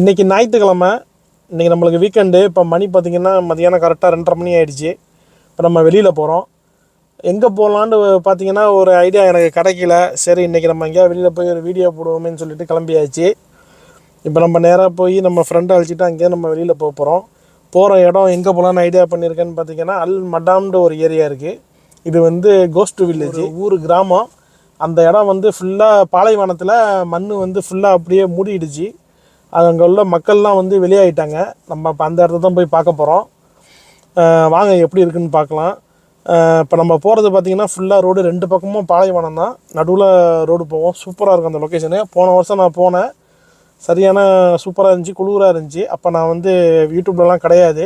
இன்றைக்கி ஞாயிற்றுக்கிழமை இன்றைக்கி நம்மளுக்கு வீக்கெண்டு இப்போ மணி பார்த்திங்கன்னா மதியானம் கரெக்டாக ரெண்டரை மணி ஆயிடுச்சு. இப்போ நம்ம வெளியில் போகிறோம் எங்கே போகலான்னு பார்த்தீங்கன்னா ஒரு ஐடியா எனக்கு கிடைக்கல. சரி இன்றைக்கி நம்ம எங்கேயா வெளியில் போய் ஒரு வீடியோ போடுவோமேன்னு சொல்லிட்டு கிளம்பியாச்சு. இப்போ நம்ம நேராக போய் நம்ம ஃப்ரெண்டை அழைச்சிட்டு அங்கேயே நம்ம வெளியில் போக போகிறோம் போகிற இடம் எங்கே போகலான்னு ஐடியா பண்ணியிருக்கேன்னு பார்த்தீங்கன்னா அல் மடாம்ன்ற ஒரு ஏரியா இருக்குது இது வந்து கோஸ்ட் வில்லேஜ் ஊர் கிராமம். அந்த இடம் வந்து ஃபுல்லாக பாலைவனத்தில் மண் வந்து ஃபுல்லாக அப்படியே மூடிடுச்சு. அங்கே உள்ள மக்கள்லாம் வந்து வெளியாயிட்டாங்க. நம்ம இப்போ அந்த இடத்த தான் போய் பார்க்க போகிறோம் வாங்க எப்படி இருக்குன்னு பார்க்கலாம். இப்போ நம்ம போகிறது பார்த்திங்கன்னா ஃபுல்லாக ரோடு ரெண்டு பக்கமும் பாலைவனம் தான். நடுவில் ரோடு போவோம். சூப்பராக இருக்கும் அந்த லொக்கேஷனு போன வருஷம் நான் போனேன். சரியான சூப்பராக இருந்துச்சு குளிராக இருந்துச்சு. அப்போ நான் வந்து யூடியூப்லலாம் கிடையாது.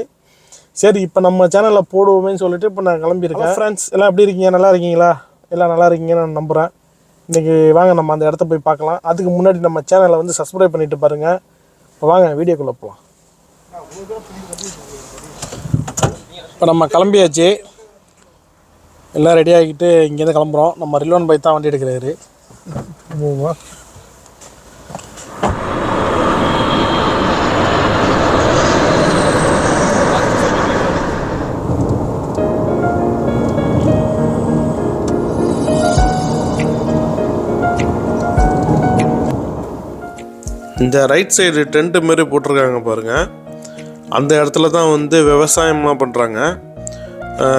சரி இப்போ நம்ம சேனலில் போடுவோமேன்னு சொல்லிட்டு இப்போ நான் கிளம்பியிருக்கேன். ஃப்ரெண்ட்ஸ் எல்லாம் எப்படி இருக்கீங்க? நல்லா இருக்கீங்களா? எல்லாம் நல்லா இருக்கீங்கன்னு நான் நம்புகிறேன் இன்றைக்கி வாங்க நம்ம அந்த இடத்த போய் பார்க்கலாம். அதுக்கு முன்னாடி நம்ம சேனலை வந்து சப்ஸ்கிரைப் பண்ணிட்டு பாருங்கள் வாங்க வீடியோக்குள்ளே போகலாம் இப்போ நம்ம கிளம்பியாச்சு. எல்லாம் ரெடி ஆகிட்டு இங்கேருந்து கிளம்புறோம். நம்ம ரிலோன் பை தான் வண்டி எடுக்கிறாரு. இந்த ரைட் சைடு டென்ட் மாரி போட்டிருக்காங்க பாருங்கள் அந்த இடத்துல தான் வந்து விவசாயம்லாம் பண்ணுறாங்க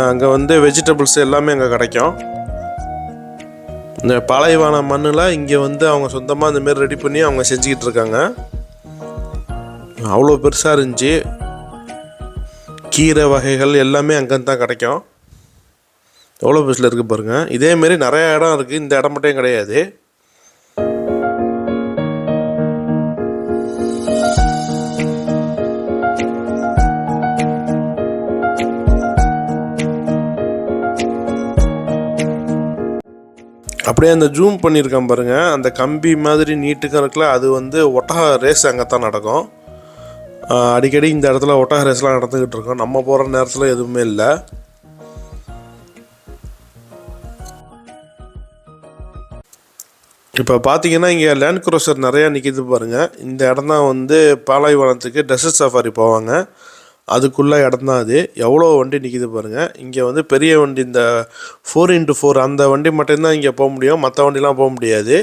அங்கே வந்து வெஜிடபிள்ஸ் எல்லாமே அங்கே கிடைக்கும். இந்த பாலைவான மண்ணில் இங்கே வந்து அவங்க சொந்தமாக இந்த மாரி ரெடி பண்ணி அவங்க செஞ்சுக்கிட்டு இருக்காங்க. அவ்வளோ பெருசாக இருந்துச்சு. கீரை வகைகள் எல்லாமே அங்கே தான் கிடைக்கும். எவ்வளோ பெருசில் இருக்குது பாருங்கள் இதேமாரி நிறையா இடம் இருக்குது இந்த இடம் மட்டும் கிடையாது. அப்படியே அந்த ஜூம் பண்ணியிருக்கேன் பாருங்கள் அந்த கம்பி மாதிரி நீட்டுக்கும் இருக்கல அது வந்து ஒட்டக ரேஸ் அங்கே தான் நடக்கும் அடிக்கடி இந்த இடத்துல ஒட்டக ரேஸ்லாம் நடந்துக்கிட்டு இருக்கோம். நம்ம போகிற நேரத்தில் எதுவுமே இல்லை. இப்போ பார்த்தீங்கன்னா இங்கே லேண்ட் குரோசர் நிறையா நிற்கிது பாருங்கள் இந்த இடம் தான் வந்து பாலைவனத்துக்கு டெசர்ட் சஃபாரி போவாங்க. அதுக்குள்ளே இடம் தான் அது. எவ்வளோ வண்டி நிற்கிது பாருங்கள் இங்கே வந்து பெரிய வண்டி இந்த ஃபோர் இன்ட்டு ஃபோர் அந்த வண்டி மட்டும்தான் இங்கே போக முடியும். மற்ற வண்டிலாம் போக முடியாது.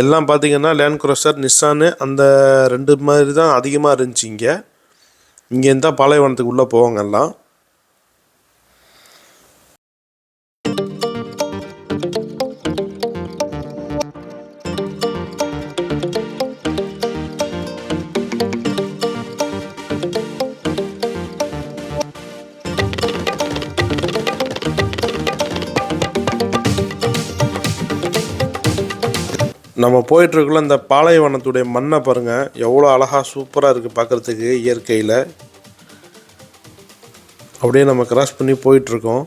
எல்லாம் பார்த்தீங்கன்னா லேண்ட் க்ரோசர் நிஸ்ஸானு அந்த ரெண்டு மாதிரி தான் அதிகமாக இருந்துச்சு இங்கே. இங்கேருந்து தான் பாலைவனத்துக்கு உள்ளே போவாங்க எல்லாம். நம்ம போயிட்டுருக்குள்ள இந்த பாலைவனத்துடைய மண்ணை பாருங்கள் எவ்வளோ அழகாக சூப்பராக இருக்குது பார்க்குறதுக்கு இயற்கையில். அப்படியே நம்ம கிராஸ் பண்ணி போயிட்டுருக்கோம்.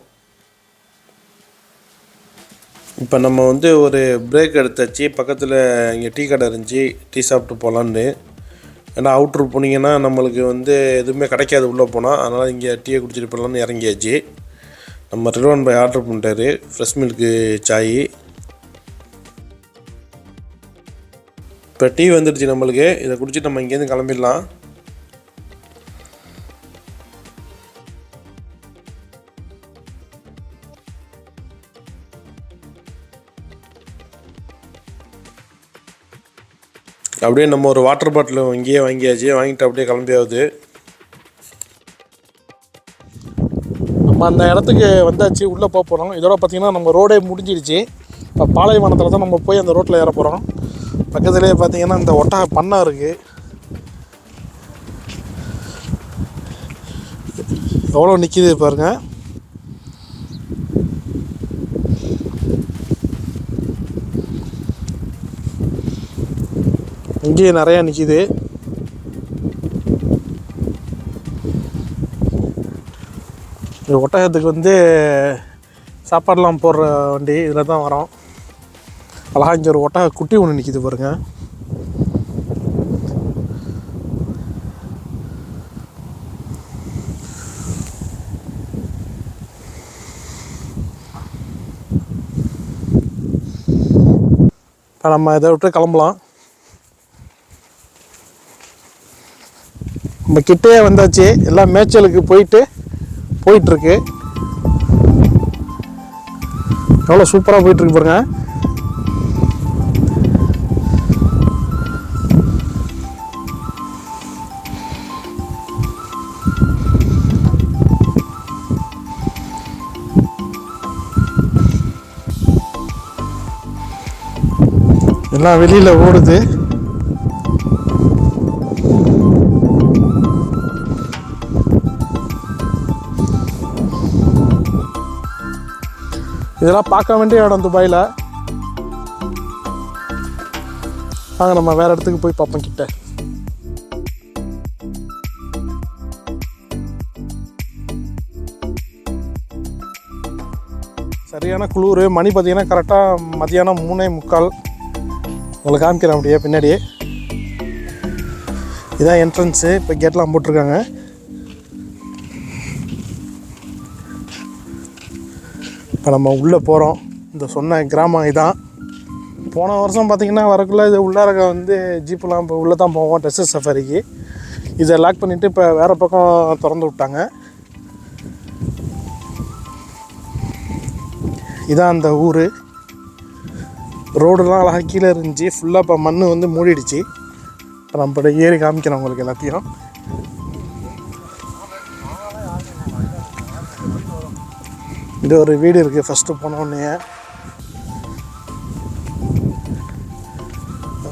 இப்போ நம்ம வந்து ஒரு பிரேக் எடுத்தாச்சு. பக்கத்தில் இங்கே டீ கடை இருந்துச்சு. டீ சாப்பிட்டு போகலான்னு ஏன்னா அவுட்ரு போனீங்கன்னா நம்மளுக்கு வந்து எதுவுமே கிடைக்காது உள்ளே போனால் அதனால் இங்கே டீயை குடிச்சிட்டு போகலான்னு இறங்கியாச்சு. நம்ம ரிலோன் பாய் ஆர்டர் பண்ணிட்டாரு. ஃப்ரெஷ் மில்க்கு சாய் இப்போ டீ வந்துடுச்சு நம்மளுக்கு. இதை குடிச்சிட்டு நம்ம இங்கேருந்து கிளம்பிடலாம். அப்படியே நம்ம ஒரு வாட்டர் பாட்டில் இங்கேயே வாங்கியாச்சு. வாங்கிட்டு அப்படியே கிளம்பியாவது நம்ம அந்த இடத்துக்கு வந்தாச்சு. உள்ளே போக போகிறோம். இதோட பார்த்திங்கன்னா நம்ம ரோடே முடிஞ்சிடுச்சு. இப்போ பாலைவனத்தில் தான் நம்ம போய் அந்த ரோட்டில் ஏற போகிறோம். பக்கத்துலேயே பார்த்தீங்கன்னா இந்த ஒட்டக பண்ணை இருக்குது எவ்வளோ நிற்கிது பாருங்க. இங்கேயும் நிறையா நிற்கிது இந்த ஒட்டகத்துக்கு வந்து சாப்பாடெலாம் போடுற வண்டி இதில் தான் வரோம். அழகாக இங்கே ஒரு ஒட்டக குட்டி ஒன்று நிற்கிது பாருங்க. இப்போ நம்ம இதை விட்டு கிளம்பலாம். நம்ம கிட்டே வந்தாச்சு. எல்லாம் மேய்ச்சலுக்கு போயிட்டு போயிட்டுருக்கு எவ்வளோ சூப்பராக போயிட்டுருக்கு பாருங்கள் எல்லாம் வெளியில் ஓடுது. இதெல்லாம் பார்க்க வேண்டிய இடம் துபாயில். வாங்க நம்ம வேறு இடத்துக்கு போய் பார்ப்போம் கிட்ட. சரியான குளிர். மணி பார்த்தீங்கன்னா கரெக்டாக மதியானம் மூணே முக்கால். உங்களை காமிக்கிறேன் அப்படியே பின்னாடியே. இதான் என்ட்ரன்ஸு இப்போ கேட்லாம் போட்டிருக்காங்க. இப்போ நம்ம உள்ளே போகிறோம் இந்த சொன்ன கிராமம் இதான். போன வருஷம் பார்த்திங்கன்னா வரக்குள்ள இது உள்ளார வந்து ஜீப்பெலாம் இப்போ உள்ளே தான் போவோம் டெஸ்ட் சஃபாரிக்கு இதை லாக் பண்ணிவிட்டு இப்போ வேறு பக்கம் திறந்து விட்டாங்க. இதான் அந்த ஊர். ரோடெல்லாம் அழகாக கீழே இருந்துச்சு. ஃபுல்லாக இப்போ மண் வந்து மூடிடுச்சு. இப்போ நம்ம ஏறி காமிக்கிறேன் உங்களுக்கு எல்லாத்தையும். இது ஒரு வீடு இருக்குது ஃபஸ்ட்டு போனோடனே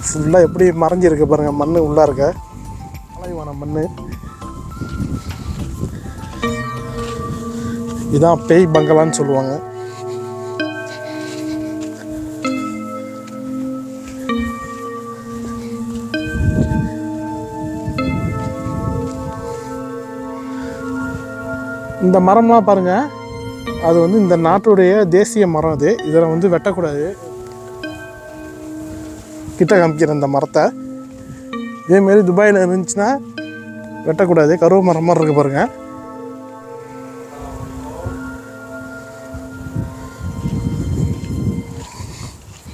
ஃபுல்லாக எப்படி மறைஞ்சிருக்கு பாருங்கள் மண் உள்ளா இருக்க. அலைவான மண் இதான் பேய் பங்களான்னு சொல்லுவாங்க. இந்த மரம்லாம் பாருங்கள் அது வந்து இந்த நாட்டுடைய தேசிய மரம் இது இதில் வந்து வெட்டக்கூடாது. கிட்ட காமிக்கிற இந்த மரத்தை. இதேமாரி துபாயில் இருந்துச்சுன்னா வெட்டக்கூடாது. கருவ மரம் மாதிரி இருக்கு பாருங்கள்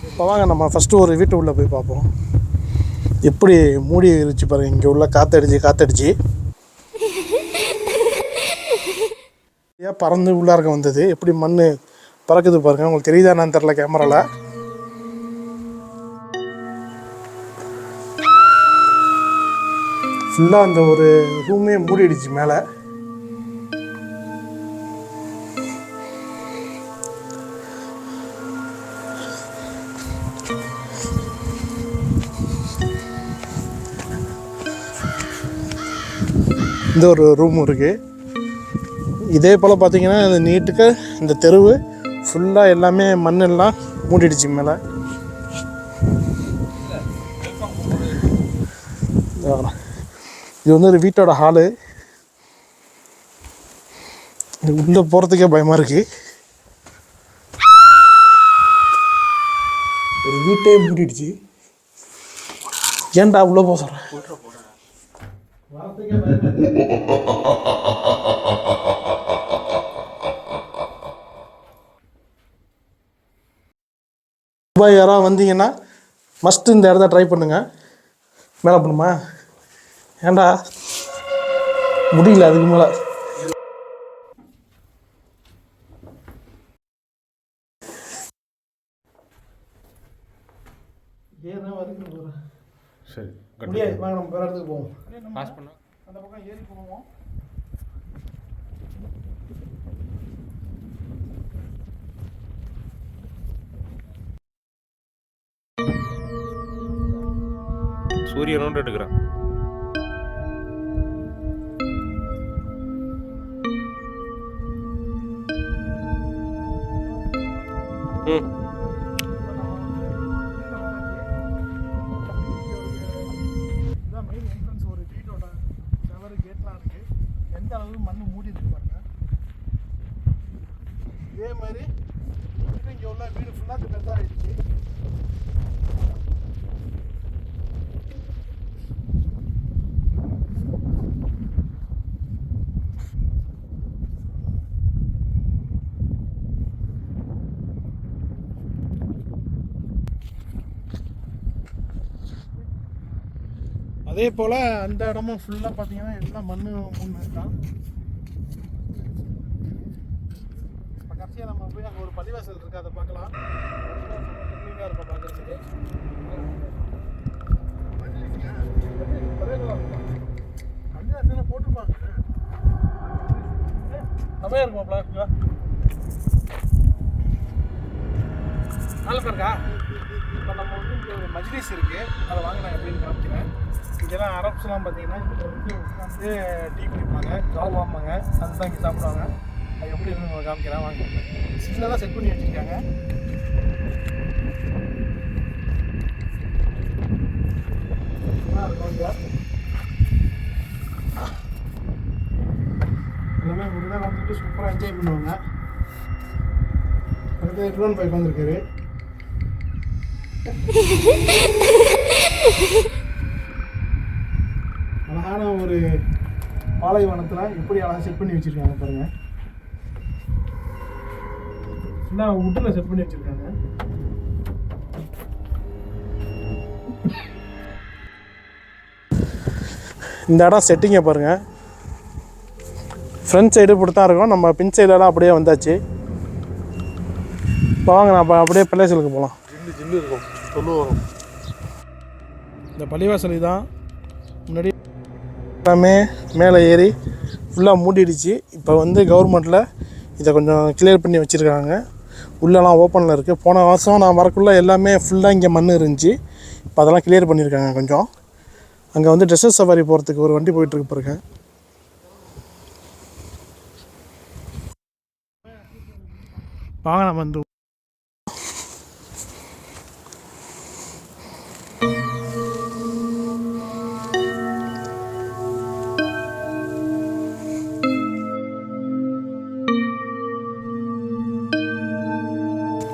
இப்போ வாங்க நம்ம ஃபஸ்ட்டு ஒரு வீட்டு உள்ளே போய் பார்ப்போம். எப்படி மூடி இருந்துச்சு பாருங்கள் இங்கே உள்ள காற்றடிச்சு காற்றடிச்சு ஏன் பறந்து உள்ளார்க்க வந்தது? எப்படி மண் பறக்குது பாருங்க. உங்களுக்கு தெரியுதா என்னன்னு தெரில கேமரால ஃபுல்லாக அந்த ஒரு ரூமே மூடிடுச்சு மேலே. இந்த ஒரு ரூம் இருக்குது இதே போல் பார்த்தீங்கன்னா இந்த நீட்டுக்கு இந்த தெருவு ஃபுல்லாக எல்லாமே மண்ணெல்லாம் மூடிடுச்சு மேலே. இது வந்து ஒரு வீட்டோட ஹாலு இது உள்ளே போகிறதுக்கே பயமாக இருக்கு. ஒரு வீட்டே மூடிடுச்சு. ஏன்டா உள்ளே போக சொல்கிறேன் துபாய் யாராவது வந்தீங்கன்னா மஸ்ட் இந்த இடத்த ட்ரை பண்ணுங்க. மேலே பண்ணுமா ஏன்டா முடியல அதுக்கு மேலே. சரி முடியாது வாங்க நம்ம வேறு இடத்துக்கு போவோம். பாஸ் பண்ணா. அந்த பக்கம் ஏறி போவோம். சூரியனோடு எடுக்கிறேன். ம். அதே போல் அந்த இடமும் ஃபுல்லாக பார்த்தீங்கன்னா எல்லாம் மண் மூணு தான் இப்போ கடைசியாக நம்ம போய் அங்கே ஒரு பள்ளிவாசல் இருக்குது அதை பார்க்கலாம். க்ளீனாக இருக்கும் பார்க்குறதுக்கு பள்ளிவாசல் போட்டிருப்பாங்க. நிறைய இருக்கும் பிளாஸ்டிக்கா நல்ல பேருக்கா இப்போ நம்ம வந்து இங்கே ஒரு மஜ்லிஸ் இருக்குது அதை வாங்க நான் எப்படின்னு காமிக்கிறேன். இதெல்லாம் அரப்ஸ்லாம் பார்த்தீங்கன்னா வந்து டீ குடிப்பாங்க கால் வாம்பாங்க அதுதான் இங்கே சாப்பிடுவாங்க. அது எப்படி இருந்து உங்களுக்கு காமிக்கிறேன் வாங்க. சின்னதாக செட் பண்ணி வச்சுருக்காங்க. எல்லாமே ஒரு தான் வந்துட்டு சூப்பராக என்ஜாய் பண்ணுவாங்க. அடுத்து ட்ரோன் பைக் வந்திருக்காரு. ஒரு பாலைவனத்தில் எப்படி அழகாக செட் பண்ணி வச்சுருக்காங்க பாருங்க. ஃபுல்லாக உட்டில் செட் பண்ணி வச்சுருக்காங்க. இந்த இடம் செட்டிங்கை பாருங்கள் ஃப்ரண்ட் சைடு இப்படி தான் இருக்கும். நம்ம பின் சைடெல்லாம் அப்படியே வந்தாச்சு. இப்போ வாங்க நான் அப்போ அப்படியே பள்ளிவாசலுக்கு போகலாம் ஜில்லு ஜில்லு இருக்கும். சொல்லு வரும் இந்த பள்ளிவாசல் தான் முன்னாடி எல்லாமே மேலே ஏறி ஃபுல்லாக மூடிடுச்சு. இப்போ வந்து கவர்மெண்ட்டில் இதை கொஞ்சம் கிளியர் பண்ணி வச்சுருக்காங்க. உள்ளெல்லாம் ஓப்பனில் இருக்குது போன வருஷம் நான் வரக்குள்ளே எல்லாமே ஃபுல்லாக இங்கே மண் இருந்துச்சு. இப்போ அதெல்லாம் கிளியர் பண்ணியிருக்காங்க கொஞ்சம். அங்கே வந்து ட்ரெஸ்ஸஸ் சவாரி போகிறதுக்கு ஒரு வண்டி போயிட்டுருக்கு பாருங்க. வாங்க நம்ம வந்து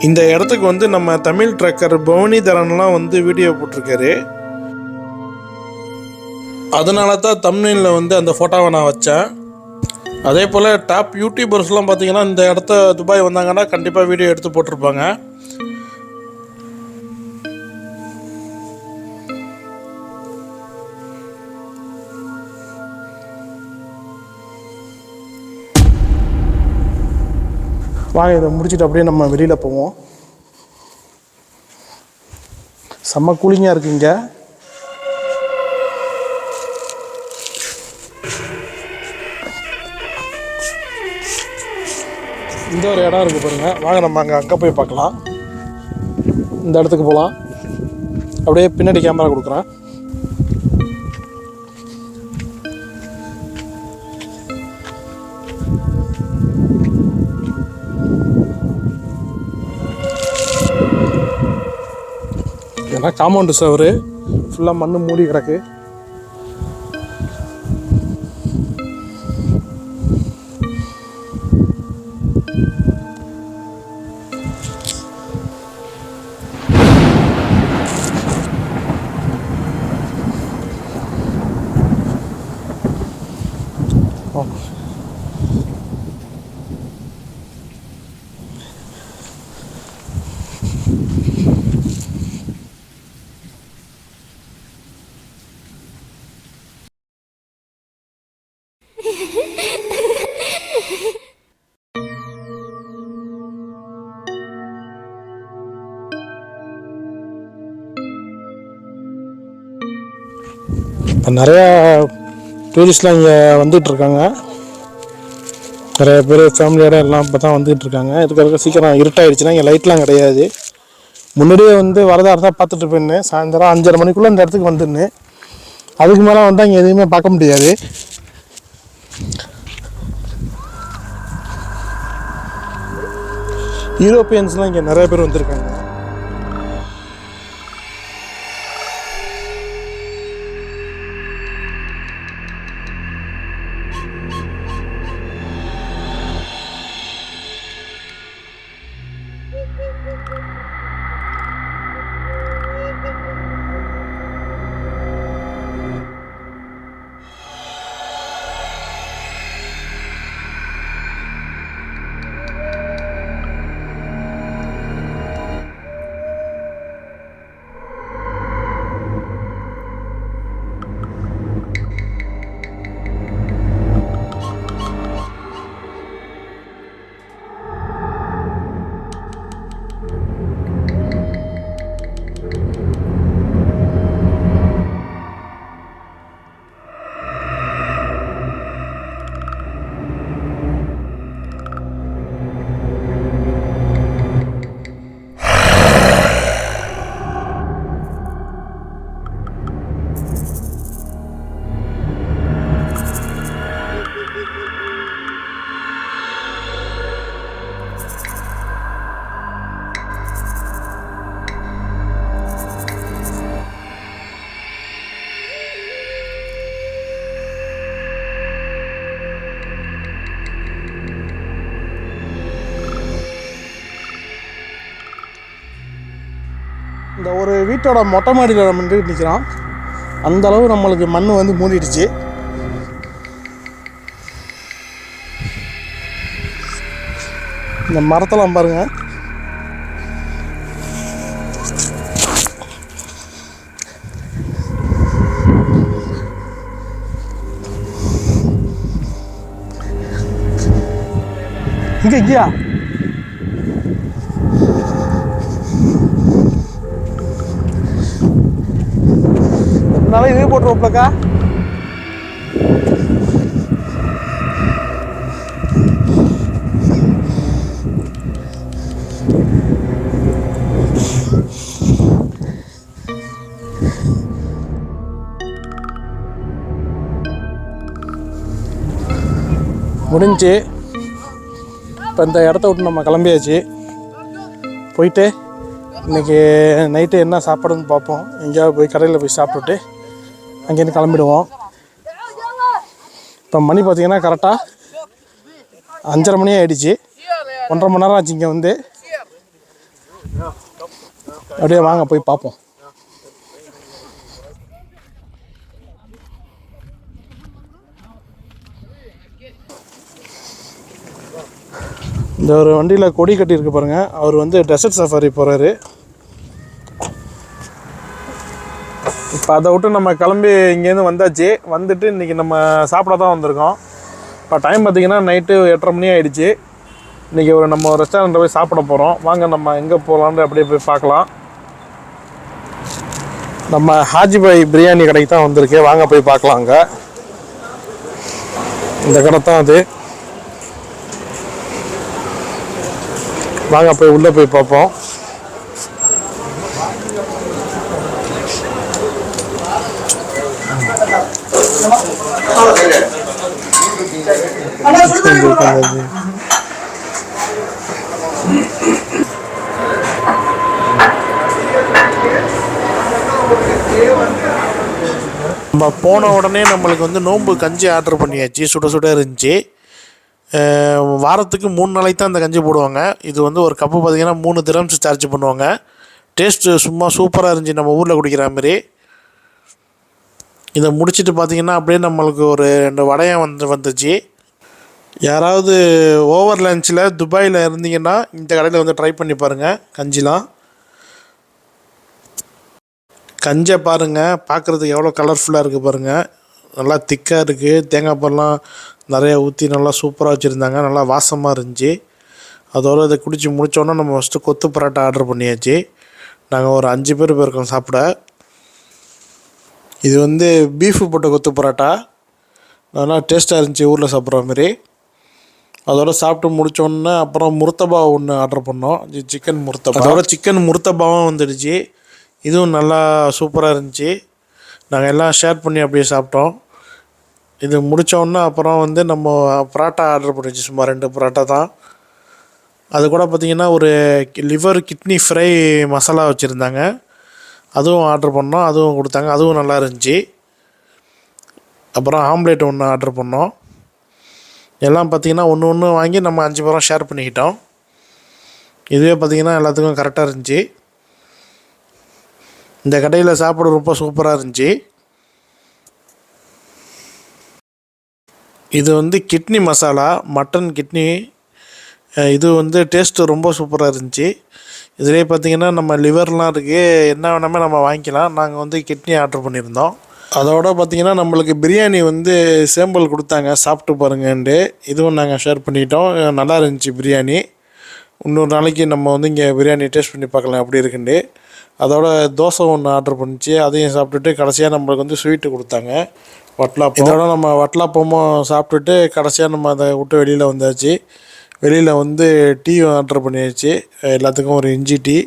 இந்த இடத்துக்கு வந்து நம்ம தமிழ் ட்ரக்கர் பவனிதரன்லாம் வந்து வீடியோ போட்டிருக்காரு. அதனால தான் தமிழில் வந்து அந்த ஃபோட்டோவை நான் வச்சேன். அதே போல் டாப் யூடியூபர்ஸ்லாம் பார்த்தீங்கன்னா இந்த இடத்த துபாய் வந்தாங்கன்னா கண்டிப்பாக வீடியோ எடுத்து போட்டிருப்பாங்க. வாங்க இதை முடிச்சுட்டு அப்படியே நம்ம வெளியில் போவோம். செம்ம கூலிங்காக இருக்கு இங்கே. இந்த ஒரு இடம் இருக்குது பாருங்கள் வாங்க நம்ம அங்கே அங்கே போய் பார்க்கலாம். இந்த இடத்துக்கு போகலாம் அப்படியே பின்னாடி கேமரா கொடுக்குறேன். பார்த்தீங்கன்னா காம்பவுண்டு சவரு ஃபுல்லாக மண் மூடி கிடக்கு ஓ. நிறையா டூரிஸ்ட்லாம் இங்கே வந்துகிட்ருக்காங்க. நிறைய பேர் ஃபேமிலியோட எல்லாம் இப்போ தான் வந்துகிட்ருக்காங்க இதுக்கு சீக்கிரம் இருட்டாயிடுச்சுன்னா இங்கே லைட்லாம் கிடையாது. முன்னாடியே வந்து வரதா இருந்தால் பார்த்துட்டு போயிருந்தேன். சாயந்தரம் அஞ்சரை மணிக்குள்ளே இந்த இடத்துக்கு வந்துருந்தேன். அதுக்கு மேலே வந்தால் இங்கே எதுவுமே பார்க்க முடியாது. யூரோப்பியன்ஸ்லாம் இங்கே நிறைய பேர் வந்திருக்காங்க. வீட்டோட மொட்டை மாடியில் நம்ம நின்றுட்டு நிற்கிறோம் அந்த அளவு நம்மளுக்கு மண் வந்து மூடிடுச்சு. இந்த மரத்தெல்லாம் பாருங்க. இங்கே இங்கேயா? எப்படினாலும் இது போட்டுருவோம்லக்கா முடிஞ்சு இப்போ இந்த இடத்த விட்டு நம்ம கிளம்பியாச்சு. போயிட்டு இன்றைக்கி நைட்டு என்ன சாப்பாடுன்னு பார்ப்போம். எங்கேயாவது போய் கடையில் போய் சாப்பிட்டுட்டு அங்கேருந்து கிளம்பிடுவோம். இப்போ மணி பார்த்தீங்கன்னா கரெக்டாக அஞ்சரை மணி ஆகிடுச்சு ஒன்றரை மணி நேரம் ஆச்சு இங்கே வந்து. அப்படியே வாங்க போய் பார்ப்போம். இந்த ஒரு வண்டியில் கொடி கட்டியிருக்கு பாருங்கள் அவர் வந்து டெசர்ட் சஃபாரி போகிறாரு இப்போ அதை விட்டு நம்ம கிளம்பி இங்கேருந்து வந்தாச்சு. வந்துட்டு இன்றைக்கி நம்ம சாப்பிட தான் வந்திருக்கோம். இப்போ டைம் பார்த்திங்கன்னா நைட்டு எட்டரை மணி ஆகிடுச்சு இன்றைக்கி ஒரு நம்ம ரெஸ்டாரண்ட்டில் போய் சாப்பிட போகிறோம் வாங்க நம்ம எங்கே போகலான்னு அப்படியே போய் பார்க்கலாம். நம்ம ஹாஜிபாய் பிரியாணி கடைக்கு தான் வந்திருக்கு. வாங்க போய் பார்க்கலாம் அங்கே. இந்த கடை தான் அது. வாங்க போய் உள்ளே போய் பார்ப்போம். நம்ம போன உடனே நம்மளுக்கு வந்து நோன்பு கஞ்சி ஆர்டர் பண்ணியாச்சு சுட சுட இருந்துச்சு. வாரத்துக்கு மூணு நாளைக்கு தான் இந்த கஞ்சி போடுவாங்க. இது வந்து ஒரு கப்பு பார்த்தீங்கன்னா மூணு திரம்ஸ் சார்ஜ் பண்ணுவாங்க. டேஸ்ட்டு சும்மா சூப்பராக இருந்துச்சு நம்ம ஊரில் குடிக்கிற மாதிரி. இதை முடிச்சுட்டு பார்த்தீங்கன்னா அப்படியே நம்மளுக்கு ஒரு ரெண்டு வடையம் வந்து வந்துச்சு. யாராவது ஓவர் லஞ்சில் துபாயில் இருந்தீங்கன்னா இந்த கடையில் வந்து ட்ரை பண்ணி பாருங்கள் கஞ்சிலாம். கஞ்சை பாருங்கள் பார்க்குறதுக்கு எவ்வளோ கலர்ஃபுல்லாக இருக்குது பாருங்கள் நல்லா திக்காக இருக்குது தேங்காய் பால்லாம் நிறையா ஊற்றி நல்லா சூப்பராக வச்சுருந்தாங்க. நல்லா வாசமாக இருந்துச்சு. அதோடு இதை குடித்து முடித்தோன்னே நம்ம ஃபஸ்ட்டு கொத்து பரோட்டா ஆர்டர் பண்ணியாச்சு. நாங்கள் ஒரு அஞ்சு பேர் போயிருக்கோம் சாப்பிட. இது வந்து பீஃபு போட்ட கொத்து பரோட்டா. நல்லா டேஸ்ட்டாக இருந்துச்சு ஊரில் சாப்பிட்ற மாதிரி. அதோட சாப்பிட்டு முடிச்சோன்னே அப்புறம் முர்த்தபா ஒன்று ஆர்டர் பண்ணோம். சிக்கன் முர்த்தபா. அதோட சிக்கன் முர்த்தபாவும் வந்துடுச்சு. இதுவும் நல்லா சூப்பராக இருந்துச்சு. நாங்கள் எல்லாம் ஷேர் பண்ணி அப்படியே சாப்பிட்டோம். இது முடித்தோன்னே அப்புறம் வந்து நம்ம பரோட்டா ஆர்டர் பண்ணிச்சு சும்மா ரெண்டு பரோட்டா தான். அது கூட பார்த்திங்கன்னா ஒரு லிவர் கிட்னி ஃப்ரை மசாலா வச்சுருந்தாங்க. அதுவும் ஆர்டர் பண்ணோம். அதுவும் கொடுத்தாங்க. அதுவும் நல்லா இருந்துச்சு. அப்புறம் ஆம்லேட் ஒன்று ஆர்டர் பண்ணோம். எல்லாம் பார்த்திங்கன்னா ஒன்று ஒன்று வாங்கி நம்ம அஞ்சு பேரும் ஷேர் பண்ணிக்கிட்டோம். இதுவே பார்த்திங்கன்னா எல்லாத்துக்கும் கரெக்டாக இருந்துச்சு. இந்த கடையில் சாப்பிட ரொம்ப சூப்பராக இருந்துச்சு. இது வந்து கிட்னி மசாலா மட்டன் கிட்னி இது வந்து டேஸ்ட்டு ரொம்ப சூப்பராக இருந்துச்சு. இதுலேயே பார்த்தீங்கன்னா நம்ம லிவர்லாம் இருக்குது என்ன வேணாமே நம்ம வாங்கிக்கலாம். நாங்கள் வந்து கிட்னி ஆர்டர் பண்ணியிருந்தோம். அதோட பார்த்தீங்கன்னா நம்மளுக்கு பிரியாணி வந்து சேம்பிள் கொடுத்தாங்க. சாப்பிட்டு பாருங்கன்ட்டு. இதுவும் நாங்கள் ஷேர் பண்ணிக்கிட்டோம் நல்லா இருந்துச்சு பிரியாணி. இன்னொரு நாளைக்கு நம்ம வந்து இங்கே பிரியாணி டேஸ்ட் பண்ணி பார்க்கலாம் அப்படி இருக்குன்ட்டு. அதோட தோசை ஒன்று ஆர்டர் பண்ணிச்சு. அதையும் சாப்பிட்டுட்டு கடைசியாக நம்மளுக்கு வந்து ஸ்வீட்டு கொடுத்தாங்க. வட்லாப்பம். இதோட நம்ம வட்லாப்பமும் சாப்பிட்டுட்டு கடைசியாக நம்ம அதை விட்டு வெளியில் வந்தாச்சு. வெளியில் வந்து டீ ஆர்டர் பண்ணியாச்சு. எல்லாத்துக்கும் ஒரு இஞ்சி டீ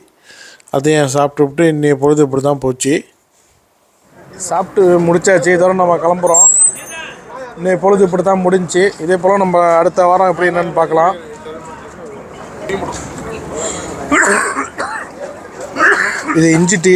அதையும் சாப்பிட்டுவிட்டு இன்னைய பொழுது இப்படி தான் போச்சு. சாப்பிட்டு முடிச்சாச்சு. இதோட நம்ம கிளம்புறோம். இன்னைக்கு பொழுது இப்படி தான் முடிஞ்சுச்சு இதே போல் நம்ம அடுத்த வாரம் எப்படி என்னன்னு பார்க்கலாம். இது இஞ்சி டீ.